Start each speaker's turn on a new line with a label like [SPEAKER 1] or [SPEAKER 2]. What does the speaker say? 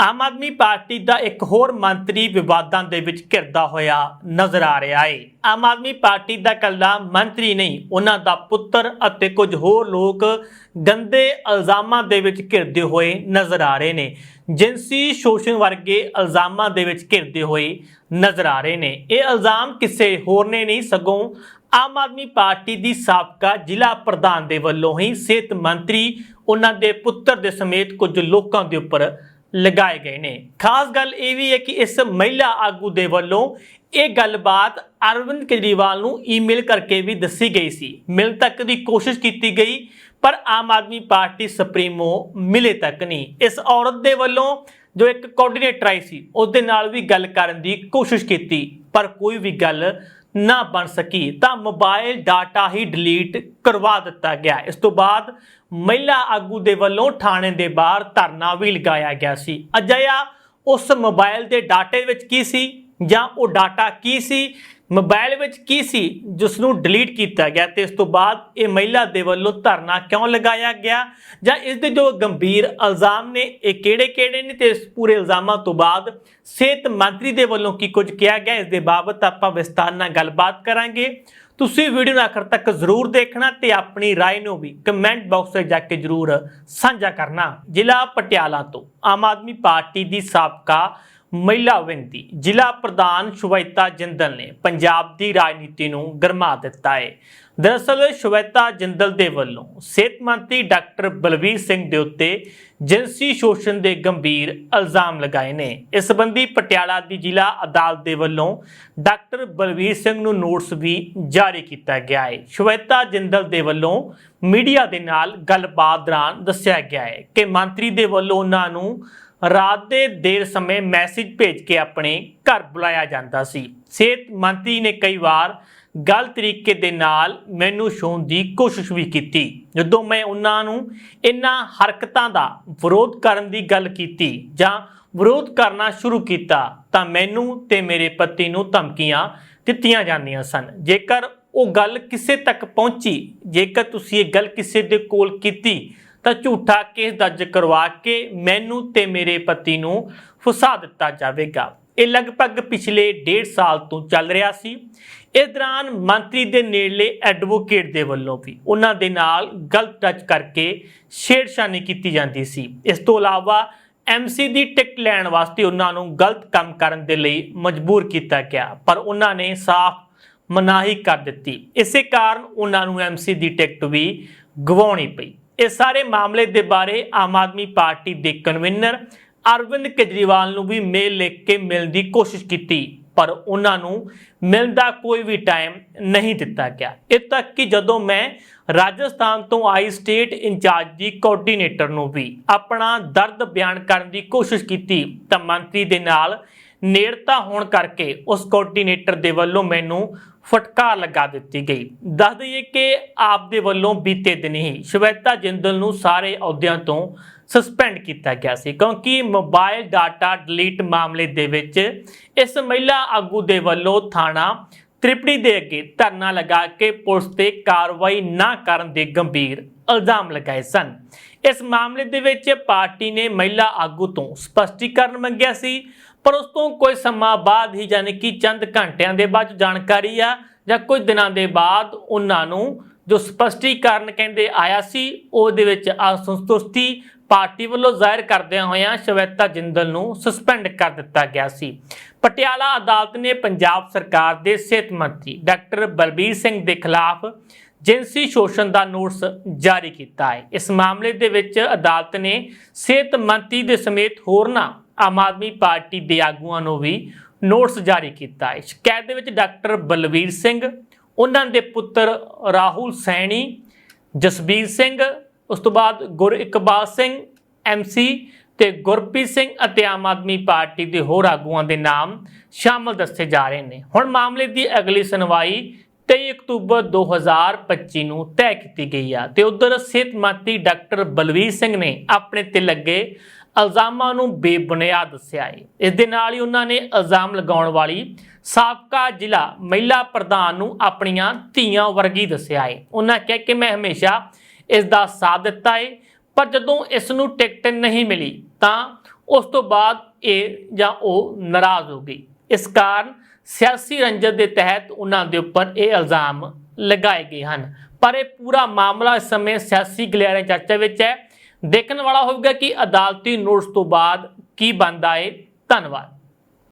[SPEAKER 1] ਆਮ Aadmi party ਦਾ ਇੱਕ ਹੋਰ ਮੰਤਰੀ ਵਿਵਾਦਾਂ ਦੇ ਵਿੱਚ ਘਿਰਦਾ ਹੋਇਆ ਨਜ਼ਰ ਆ ਰਿਹਾ ਹੈ ਆਮ ਆਦਮੀ ਪਾਰਟੀ ਦਾ ਕੱਲਾ ਮੰਤਰੀ ਨਹੀਂ, ਉਹਨਾਂ ਦਾ ਪੁੱਤਰ ਅਤੇ ਕੁਝ ਹੋਰ ਲੋਕ ਗੰਦੇ ਇਲਜ਼ਾਮਾਂ ਦੇ ਵਿੱਚ ਘਿਰਦੇ ਹੋਏ ਨਜ਼ਰ ਆ ਰਹੇ ਨੇ। ਜਿਨਸੀ ਸ਼ੋਸ਼ਣ ਵਰਗੇ ਇਲਜ਼ਾਮਾਂ ਦੇ ਵਿੱਚ ਘਿਰਦੇ ਹੋਏ ਨਜ਼ਰ ਆ ਰਹੇ ਨੇ। ਇਹ ਇਲਜ਼ਾਮ ਕਿਸੇ ਹੋਰ ਨੇ ਨਹੀਂ, ਸਗੋਂ ਆਮ ਆਦਮੀ ਪਾਰਟੀ ਦੀ ਸਾਬਕਾ ਜ਼ਿਲ੍ਹਾ ਪ੍ਰਧਾਨ ਦੇ ਵੱਲੋਂ ਹੀ ਸਿਹਤ ਮੰਤਰੀ, ਉਹਨਾਂ ਦੇ ਪੁੱਤਰ ਦੇ ਸਮੇਤ ਕੁਝ ਲੋਕਾਂ ਦੇ ਉੱਪਰ ਲਗਾਏ ਗਏ ਨੇ। ਖਾਸ ਗੱਲ ਇਹ ਵੀ ਹੈ ਕਿ ਇਸ ਮਹਿਲਾ ਆਗੂ ਦੇ ਵੱਲੋਂ ਇਹ ਗੱਲਬਾਤ ਅਰਵਿੰਦ ਕੇਜਰੀਵਾਲ ਨੂੰ ਈਮੇਲ ਕਰਕੇ ਵੀ ਦੱਸੀ ਗਈ ਸੀ। ਮਿਲ ਤੱਕ ਦੀ ਕੋਸ਼ਿਸ਼ ਕੀਤੀ ਗਈ, ਪਰ ਆਮ ਆਦਮੀ ਪਾਰਟੀ ਸੁਪਰੀਮੋ ਮਿਲੇ ਤੱਕ ਨਹੀਂ। ਇਸ ਔਰਤ ਦੇ ਵੱਲੋਂ ਜੋ ਇੱਕ ਕੋਆਰਡੀਨੇਟਰ ਆਈ ਸੀ ਉਸ ਦੇ ਨਾਲ ਵੀ ਗੱਲ ਕਰਨ ਦੀ ਕੋਸ਼ਿਸ਼ ਕੀਤੀ, ਪਰ ਕੋਈ ਵੀ ਗੱਲ ਨਾ ਬਣ ਸਕੀ, ਤਾਂ ਮੋਬਾਈਲ ਡਾਟਾ ਹੀ ਡਿਲੀਟ ਕਰਵਾ ਦਿੱਤਾ ਗਿਆ। ਇਸ ਤੋਂ ਬਾਅਦ ਮਹਿਲਾ ਆਗੂ ਦੇ ਵੱਲੋਂ ਥਾਣੇ ਦੇ ਬਾਹਰ ਧਰਨਾ ਵੀ ਲਗਾਇਆ ਗਿਆ ਸੀ। ਅਜਿਹਾ ਉਸ ਮੋਬਾਈਲ ਦੇ ਡਾਟੇ ਵਿੱਚ ਕੀ ਸੀ ਜਾਂ ਉਹ ਡਾਟਾ ਕੀ ਸੀ ਮੋਬਾਈਲ ਵਿੱਚ ਕੀ ਸੀ ਜਿਸ ਨੂੰ ਡਿਲੀਟ ਕੀਤਾ ਗਿਆ ਤੇ ਇਸ ਤੋਂ ਬਾਅਦ ਇਹ ਮਹਿਲਾ ਦੇ ਵੱਲੋਂ ਧਰਨਾ ਕਿਉਂ ਲਗਾਇਆ ਗਿਆ ਜਾਂ ਇਸ ਦੇ ਜੋ ਗੰਭੀਰ ਇਲਜ਼ਾਮ ਨੇ ਇਹ ਕਿਹੜੇ-ਕਿਹੜੇ ਨੇ ਤੇ ਇਸ ਪੂਰੇ ਇਲਜ਼ਾਮਾਂ ਤੋਂ ਬਾਅਦ ਸਿਹਤ ਮੰਤਰੀ ਦੇ ਵੱਲੋਂ ਕੀ ਕੁਝ ਕਿਹਾ ਗਿਆ ਇਸ ਦੇ ਬਾਬਤ ਆਪਾਂ ਵਿਸਤਾਰ ਨਾਲ ਗੱਲਬਾਤ ਕਰਾਂਗੇ ਤੁਸੀਂ ਵੀਡੀਓ ਨੂੰ ਆਖਰ ਤੱਕ ਜ਼ਰੂਰ ਦੇਖਣਾ ਤੇ ਆਪਣੀ رائے ਨੂੰ ਵੀ ਕਮੈਂਟ ਬਾਕਸ ਵਿੱਚ ਜਾ ਕੇ ਜ਼ਰੂਰ ਸਾਂਝਾ ਕਰਨਾ ਜ਼ਿਲ੍ਹਾ ਪਟਿਆਲਾ ਤੋਂ ਆਮ ਆਦਮੀ ਪਾਰਟੀ ਦੀ ਸਾਬਕਾ ਮਹਿਲਾ ਵਿੰਦੀ, ਜ਼ਿਲ੍ਹਾ ਪ੍ਰਧਾਨ ਸ਼ਵੇਤਾ ਜਿੰਦਲ ਨੇ ਪੰਜਾਬ ਦੀ ਰਾਜਨੀਤੀ ਨੂੰ ਗਰਮਾ ਦਿੱਤਾ ਹੈ ਦਰਅਸਲ, ਸ਼ਵੇਤਾ ਜਿੰਦਲ ਦੇ ਵੱਲੋਂ ਸਿਹਤ ਮੰਤਰੀ ਡਾਕਟਰ ਬਲਵੀਰ ਸਿੰਘ ਦੇ ਉੱਤੇ ਜਿਨਸੀ ਸ਼ੋਸ਼ਣ ਦੇ ਗੰਭੀਰ ਇਲਜ਼ਾਮ ਲਗਾਏ ਨੇ। ਇਸ ਸੰਬੰਧੀ ਪਟਿਆਲਾ ਦੀ ਜ਼ਿਲ੍ਹਾ ਅਦਾਲਤ ਦੇ ਵੱਲੋਂ ਡਾਕਟਰ ਬਲਵੀਰ ਸਿੰਘ ਨੂੰ ਨੋਟਿਸ ਵੀ ਜਾਰੀ ਕੀਤਾ ਗਿਆ ਹੈ ਸ਼ਵੇਤਾ ਜਿੰਦਲ ਦੇ ਵੱਲੋਂ ਮੀਡੀਆ ਦੇ ਨਾਲ ਗੱਲਬਾਤ ਦੌਰਾਨ ਦੱਸਿਆ ਗਿਆ ਹੈ ਕਿ ਮੰਤਰੀ ਦੇ ਵੱਲੋਂ ਉਹਨਾਂ ਨੂੰ ਰਾਤ ਦੇ ਦੇਰ ਸਮੇਂ ਮੈਸੇਜ ਭੇਜ ਕੇ ਆਪਣੇ ਘਰ ਬੁਲਾਇਆ ਜਾਂਦਾ ਸੀ। ਸਿਹਤ ਮੰਤਰੀ ਨੇ ਕਈ ਵਾਰ ਗਲਤ ਤਰੀਕੇ ਦੇ ਨਾਲ ਮੈਨੂੰ ਛੋਣ ਦੀ ਕੋਸ਼ਿਸ਼ ਵੀ ਕੀਤੀ। ਜਦੋਂ ਮੈਂ ਉਹਨਾਂ ਨੂੰ ਇਹਨਾਂ ਹਰਕਤਾਂ ਦਾ ਵਿਰੋਧ ਕਰਨ ਦੀ ਗੱਲ ਕੀਤੀ ਜਾਂ ਵਿਰੋਧ ਕਰਨਾ ਸ਼ੁਰੂ ਕੀਤਾ ਤਾਂ ਮੈਨੂੰ ਤੇ ਮੇਰੇ ਪਤੀ ਨੂੰ ਧਮਕੀਆਂ ਦਿੱਤੀਆਂ ਜਾਂਦੀਆਂ ਸਨ। ਜੇਕਰ ਉਹ ਗੱਲ ਕਿਸੇ ਤੱਕ ਪਹੁੰਚੀ, ਜੇਕਰ ਤੁਸੀਂ ਇਹ ਗੱਲ ਕਿਸੇ ਦੇ ਕੋਲ ਕੀਤੀ ਤਾਂ ਝੂਠਾ ਕੇਸ ਦਰਜ ਕਰਵਾ ਕੇ ਮੈਨੂੰ ਤੇ ਮੇਰੇ ਪਤੀ ਨੂੰ ਫਸਾ ਦਿੱਤਾ ਜਾਵੇਗਾ। ਇਹ ਲਗਭਗ ਪਿਛਲੇ 1.5 ਸਾਲ ਤੋਂ ਚੱਲ ਰਿਹਾ ਸੀ। ਇਸ ਦੌਰਾਨ ਮੰਤਰੀ ਦੇ ਨੇੜਲੇ ਐਡਵੋਕੇਟ ਦੇ ਵੱਲੋਂ ਵੀ ਉਹਨਾਂ ਦੇ ਨਾਲ ਗਲਤ ਟੱਚ ਕਰਕੇ ਛੇੜਛਾਨੀ ਕੀਤੀ ਜਾਂਦੀ ਸੀ। ਇਸ ਤੋਂ ਇਲਾਵਾ ਐਮਸੀ ਦੀ ਟਿਕਟ ਲੈਣ ਵਾਸਤੇ ਉਹਨਾਂ ਨੂੰ ਗਲਤ ਕੰਮ ਕਰਨ ਦੇ ਲਈ ਮਜਬੂਰ ਕੀਤਾ ਗਿਆ, ਪਰ ਉਹਨਾਂ ਨੇ ਸਾਫ਼ ਮਨਾਹੀ ਕਰ ਦਿੱਤੀ। ਇਸੇ ਕਾਰਨ ਉਹਨਾਂ ਨੂੰ ਐਮਸੀ ਦੀ ਟਿਕਟ ਵੀ ਗਵਾਉਣੀ ਪਈ। ਇਸ ਸਾਰੇ ਮਾਮਲੇ ਦੇ ਬਾਰੇ ਆਮ ਆਦਮੀ ਪਾਰਟੀ ਦੇ ਕਨਵੀਨਰ ਅਰਵਿੰਦ ਕੇਜਰੀਵਾਲ ਨੂੰ ਵੀ ਮੇਲ ਲਿਖ ਕੇ ਮਿਲਣ ਦੀ ਕੋਸ਼ਿਸ਼ ਕੀਤੀ, ਪਰ ਉਹਨਾਂ ਨੂੰ ਮਿਲਣ ਦਾ ਕੋਈ ਵੀ ਟਾਈਮ ਨਹੀਂ ਦਿੱਤਾ ਗਿਆ। ਇਹ ਤੱਕ ਕਿ ਜਦੋਂ ਮੈਂ ਰਾਜਸਥਾਨ ਤੋਂ ਆਈ ਸਟੇਟ ਇੰਚਾਰਜ ਦੀ ਕੋਆਰਡੀਨੇਟਰ ਨੂੰ ਵੀ ਆਪਣਾ ਦਰਦ ਬਿਆਨ ਕਰਨ ਦੀ ਕੋਸ਼ਿਸ਼ ਕੀਤੀ, ਤਾਂ ਮੰਤਰੀ ਦੇ ਨਾਲ ਨੇੜਤਾ ਹੋਣ ਕਰਕੇ ਉਸ ਕੋਆਰਡੀਨੇਟਰ ਦੇ ਵੱਲੋਂ ਮੈਨੂੰ ਫਟਕਾਰ ਲਗਾ ਦਿੱਤੀ ਗਈ। ਦੱਸ ਦਈਏ ਕਿ ਆਪ ਦੇ ਵੱਲੋਂ ਬੀਤੇ ਦਿਨ ਹੀ ਸ਼ਵੇਤਾ ਜਿੰਦਲ ਨੂੰ ਸਾਰੇ ਅਹੁਦਿਆਂ ਤੋਂ ਸਸਪੈਂਡ ਕੀਤਾ ਗਿਆ ਸੀ, ਕਿਉਂਕਿ ਮੋਬਾਈਲ ਡਾਟਾ ਡਿਲੀਟ ਮਾਮਲੇ ਦੇ ਵਿੱਚ ਇਸ ਮਹਿਲਾ ਆਗੂ ਦੇ ਵੱਲੋਂ ਥਾਣਾ ਤ੍ਰਿਪੜੀ ਦੇ ਅੱਗੇ ਧਰਨਾ ਲਗਾ ਕੇ ਪੁਲਿਸ ਤੇ ਕਾਰਵਾਈ ਨਾ ਕਰਨ ਦੇ ਗੰਭੀਰ ਇਲਜ਼ਾਮ ਲਗਾਏ ਸਨ। ਇਸ ਮਾਮਲੇ ਦੇ ਵਿੱਚ ਪਾਰਟੀ ਨੇ ਮਹਿਲਾ ਆਗੂ ਤੋਂ ਸਪਸ਼ਟੀਕਰਨ ਮੰਗਿਆ ਸੀ। ਪਰ ਉਸ ਤੋਂ ਕੋਈ ਸਮਾਂ ਬਾਅਦ ਹੀ ਯਾਨੀ ਕਿ ਚੰਦ ਘੰਟਿਆਂ ਦੇ ਬਾਅਦ ਜਾਣਕਾਰੀ ਆ ਜਾਂ ਕੁਝ ਦਿਨਾਂ ਦੇ ਬਾਅਦ ਉਹਨਾਂ ਨੂੰ ਜੋ ਸਪਸ਼ਟੀਕਰਨ ਕਹਿੰਦੇ ਆਇਆ ਸੀ, ਉਹਦੇ ਵਿੱਚ ਅਸੰਤੁਸ਼ਟੀ ਪਾਰਟੀ ਵੱਲੋਂ ਜ਼ਾਹਿਰ ਕਰਦਿਆਂ ਹੋਇਆਂ ਸ਼ਵੇਤਾ ਜਿੰਦਲ ਨੂੰ ਸਸਪੈਂਡ ਕਰ ਦਿੱਤਾ ਗਿਆ ਸੀ। ਪਟਿਆਲਾ ਅਦਾਲਤ ਨੇ ਪੰਜਾਬ ਸਰਕਾਰ ਦੇ ਸਿਹਤ ਮੰਤਰੀ ਡਾਕਟਰ ਬਲਬੀਰ ਸਿੰਘ ਦੇ ਖਿਲਾਫ ਜਿਨਸੀ ਸ਼ੋਸ਼ਣ ਦਾ ਨੋਟਿਸ ਜਾਰੀ ਕੀਤਾ ਹੈ। ਇਸ ਮਾਮਲੇ ਦੇ ਵਿੱਚ ਅਦਾਲਤ ਨੇ ਸਿਹਤ ਮੰਤਰੀ ਦੇ ਸਮੇਤ ਹੋਰਨਾਂ ਆਮ ਆਦਮੀ ਪਾਰਟੀ ਦੇ ਆਗੂਆਂ ਨੂੰ ਵੀ ਨੋਟਿਸ ਜਾਰੀ ਕੀਤਾ ਹੈ। ਸ਼ਿਕਾਇਤ ਦੇ ਵਿੱਚ ਡਾਕਟਰ ਬਲਵੀਰ ਸਿੰਘ, ਉਹਨਾਂ ਦੇ ਪੁੱਤਰ ਰਾਹੁਲ ਸੈਣੀ, ਜਸਬੀਰ ਸਿੰਘ, ਉਸ ਤੋਂ ਬਾਅਦ ਗੁਰ ਇਕਬਾਲ ਸਿੰਘ ਐਮਸੀ ਤੇ ਗੁਰਪ੍ਰੀਤ ਸਿੰਘ ਅਤੇ ਆਮ ਆਦਮੀ ਪਾਰਟੀ ਦੇ ਹੋਰ ਆਗੂਆਂ ਦੇ ਨਾਮ ਸ਼ਾਮਲ ਦੱਸੇ ਜਾ ਰਹੇ ਨੇ। ਹੁਣ ਮਾਮਲੇ ਦੀ ਅਗਲੀ ਸੁਣਵਾਈ 23 ਅਕਤੂਬਰ 2025 ਨੂੰ ਤੈਅ ਕੀਤੀ ਗਈ ਆ ਤੇ ਉਧਰ ਸਿਹਤ ਮੰਤਰੀ ਡਾਕਟਰ ਬਲਵੀਰ ਸਿੰਘ ਨੇ ਆਪਣੇ ਤੇ ਲੱਗੇ ਇਲਜ਼ਾਮਾਂ ਨੂੰ ਬੇਬੁਨਿਆਦ ਦੱਸਿਆ ਹੈ। ਇਸ ਦੇ ਨਾਲ ਹੀ ਉਹਨਾਂ ਨੇ ਇਲਜ਼ਾਮ ਲਗਾਉਣ ਵਾਲੀ ਸਾਬਕਾ ਜ਼ਿਲ੍ਹਾ ਮਹਿਲਾ ਪ੍ਰਧਾਨ ਨੂੰ ਆਪਣੀਆਂ ਧੀਆਂ ਵਰਗੀ ਦੱਸਿਆ ਹੈ। ਉਹਨਾਂ ਕਿਹਾ ਕਿ ਮੈਂ ਹਮੇਸ਼ਾ ਇਸ ਦਾ ਸਾਥ ਦਿੱਤਾ ਹੈ, ਪਰ ਜਦੋਂ ਇਸ ਨੂੰ ਟਿਕਟ ਨਹੀਂ ਮਿਲੀ ਤਾਂ ਉਸ ਤੋਂ ਬਾਅਦ ਇਹ ਜਾਂ ਉਹ ਨਾਰਾਜ਼ ਹੋ ਗਈ। ਇਸ ਕਾਰਨ ਸਿਆਸੀ ਰੰਜਤ ਦੇ ਤਹਿਤ ਉਹਨਾਂ ਦੇ ਉੱਪਰ ਇਹ ਇਲਜ਼ਾਮ ਲਗਾਏ ਗਏ ਹਨ। ਪਰ ਇਹ ਪੂਰਾ ਮਾਮਲਾ ਇਸ ਸਮੇਂ ਸਿਆਸੀ ਗਲਿਆਰੇ ਚਰਚਾ ਵਿੱਚ ਹੈ। ਦੇਖਣ ਵਾਲਾ ਹੋਊਗਾ ਕਿ ਅਦਾਲਤੀ ਨੋਟਿਸ ਤੋਂ ਬਾਅਦ ਕੀ ਬਣਦਾ ਏ। ਧੰਨਵਾਦ।